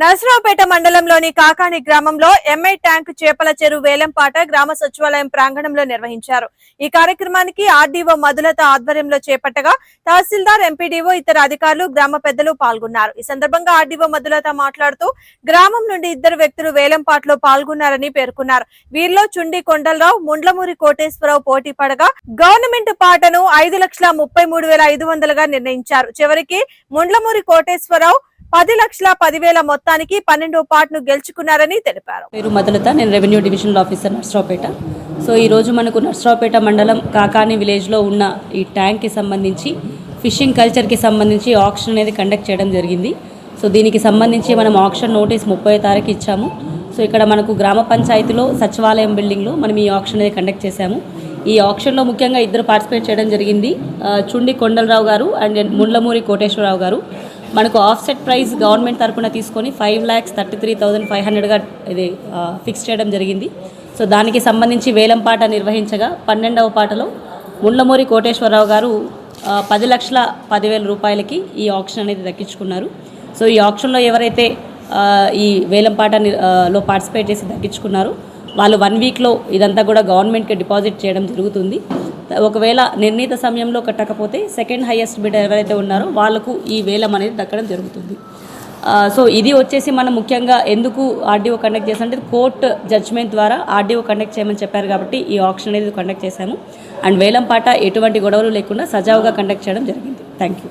నరసరావుపేట మండలంలోని కాకాని గ్రామంలో MI tank చేపల చెరువు వేలంపాట గ్రామ సచివాలయం ప్రాంగణంలో నిర్వహించారు. ఈ కార్యక్రమానికి ఆర్డీఓ మధులత ఆధ్వర్యంలో చేపట్టగా తహసీల్దార్ ఎంపీడీఓ ఇతర అధికారులు గ్రామ పెద్దలు పాల్గొన్నారు. ఈ సందర్భంగా ఆర్డీఓ మధులత మాట్లాడుతూ గ్రామం నుండి ఇద్దరు వ్యక్తులు వేలంపాట్లో పాల్గొన్నారని పేర్కొన్నారు. వీరిలో చుండి కొండలరావు ముండ్లమూరి కోటేశ్వరరావు పోటీ పడగా గవర్నమెంట్ పాటను ఐదు లక్షల ముప్పై మూడు వేల ఐదు వందలుగా నిర్ణయించారు. చివరికి ముండ్లమూరి కోటేశ్వరరావు పది లక్షల పదివేల మొత్తానికి పన్నెండో పాటను గెలుచుకున్నారని తెలిపారు. పేరు మధులత నేను revenue divisional officer Narasaraopet. So ఈరోజు మనకు నర్సరావుపేట మండలం కాకాని విలేజ్లో ఉన్న ఈ ట్యాంక్కి సంబంధించి ఫిషింగ్ కల్చర్కి సంబంధించి ఆప్షన్ అనేది కండక్ట్ చేయడం జరిగింది. సో దీనికి సంబంధించి మనం ఆప్షన్ నోటీస్ ముప్పై తారీఖు ఇచ్చాము. సో ఇక్కడ మనకు గ్రామ పంచాయతీలో సచివాలయం బిల్డింగ్లో మనం ఈ ఆప్షన్ అనేది కండక్ట్ చేశాము. ఈ ఆప్షన్లో ముఖ్యంగా ఇద్దరు పార్టిసిపేట్ చేయడం జరిగింది. చుండి కొండలరావు గారు అండ్ ముండ్లమూరి కోటేశ్వరరావు గారు. మనకు ఆఫ్సెట్ ప్రైస్ గవర్నమెంట్ తరపున తీసుకొని five lakhs thirty three thousand five హండ్రెడ్గా ఇది ఫిక్స్ చేయడం జరిగింది. సో దానికి సంబంధించి వేలం పాట నిర్వహించగా పన్నెండవ పాటలో ముండ్లమూరి కోటేశ్వరరావు గారు పది లక్షల పదివేల రూపాయలకి ఈ ఆప్షన్ అనేది దక్కించుకున్నారు. సో ఈ ఆప్షన్లో ఎవరైతే ఈ వేలం పాట లో పార్టిసిపేట్ చేసి దక్కించుకున్నారో వాళ్ళు వన్ వీక్లో ఇదంతా కూడా గవర్నమెంట్కి డిపాజిట్ చేయడం జరుగుతుంది. ఒకవేళ నిర్ణీత సమయంలో కట్టకపోతే సెకండ్ హైయెస్ట్ బిడ్ ఎవరైతే ఉన్నారో వాళ్ళకు ఈ వేలం అనేది దక్కడం జరుగుతుంది. సో ఇది వచ్చేసి మనం ముఖ్యంగా ఎందుకు ఆర్డీఓ కండక్ట్ చేసామంటే కోర్ట్ జడ్జ్మెంట్ ద్వారా ఆర్డీఓ కండక్ట్ చేయమని చెప్పారు కాబట్టి ఈ ఆప్షన్ అనేది కండక్ట్ చేశాము. అండ్ వేలం పాట ఎటువంటి గొడవలు లేకుండా సజావుగా కండక్ట్ చేయడం జరిగింది. Thank you